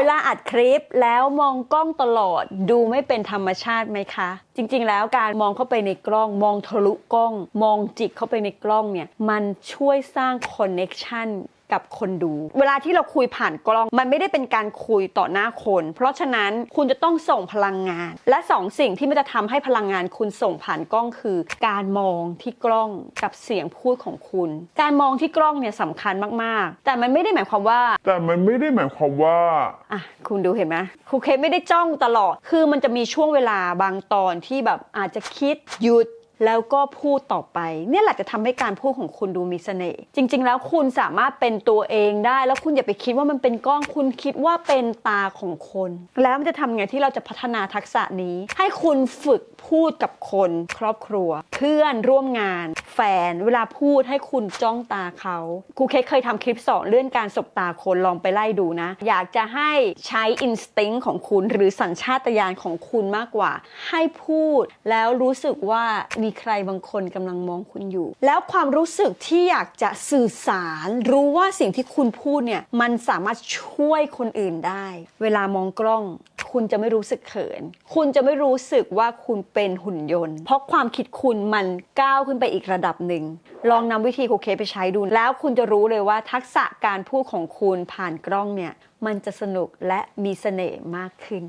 เวลาอัดคลิปแล้วมองกล้องตลอดดูไม่เป็นธรรมชาติไหมคะ จริง ๆ แล้วการมองเข้าไปในกล้อง มองทะลุกล้อง มองจิกเข้าไปในกล้องเนี่ยมันช่วยสร้างคอนเน็ชัน กับคนดู เวลาที่เราคุยผ่านกล้อง มันไม่ได้เป็นการคุยต่อหน้าคน เพราะฉะนั้นคุณจะต้องส่งพลังงาน และสองสิ่งที่มันจะทำให้พลังงานคุณส่งผ่านกล้องคือ การมองที่กล้องกับเสียงพูดของคุณ การมองที่กล้องเนี่ยสำคัญมากๆ แต่มันไม่ได้หมายความว่า แต่มันไม่ได้หมายความว่าอะคุณดูเห็นไหมครูเคไม่ได้จ้องตลอด คือมันจะมีช่วงเวลาบางตอนที่แบบอาจจะคิดหยุด แล้วก็พูดต่อไป เนี่ยแหละจะทำให้การพูดของคุณดูมีเสน่ห์จริง ๆ แล้วคุณสามารถเป็นตัวเองได้ แล้วคุณอย่าไปคิดว่ามันเป็นกล้องคุณคิดว่าเป็นตาของคน แล้วมันจะทำไงที่เราจะพัฒนาทักษะนี้ ให้คุณฝึกพูดกับคน ครอบครัว เพื่อนร่วมงาน ฟน เวลาพูดให้คุณจ้องตาเขาครูเคกเคยทำคลิปสอนเรื่องการสบตาคนลองไปไล่ดูนะ อยากจะให้ใช้อินสติ้งของคุณหรือสัญชาตญาณของคุณมากกว่า ให้พูดแล้วรู้สึกว่ามีใครบางคนกำลังมองคุณอยู่ แล้วความรู้สึกที่อยากจะสื่อสาร รู้ว่าสิ่งที่คุณพูดเนี่ยมันสามารถช่วยคนอื่นได้ เวลามองกล้อง คุณจะไม่รู้สึกเขิน คุณจะไม่รู้สึกว่าคุณเป็นหุ่นยนต์ เพราะความคิดคุณมันก้าวขึ้นไปอีกระดับหนึ่ง ลองนำวิธีคเคไปใช้ดู แล้วคุณจะรู้เลยว่าทักษะการพูดของคุณผ่านกล้องเนี่ย มันจะสนุกและมีเสน่ห์มากขึ้น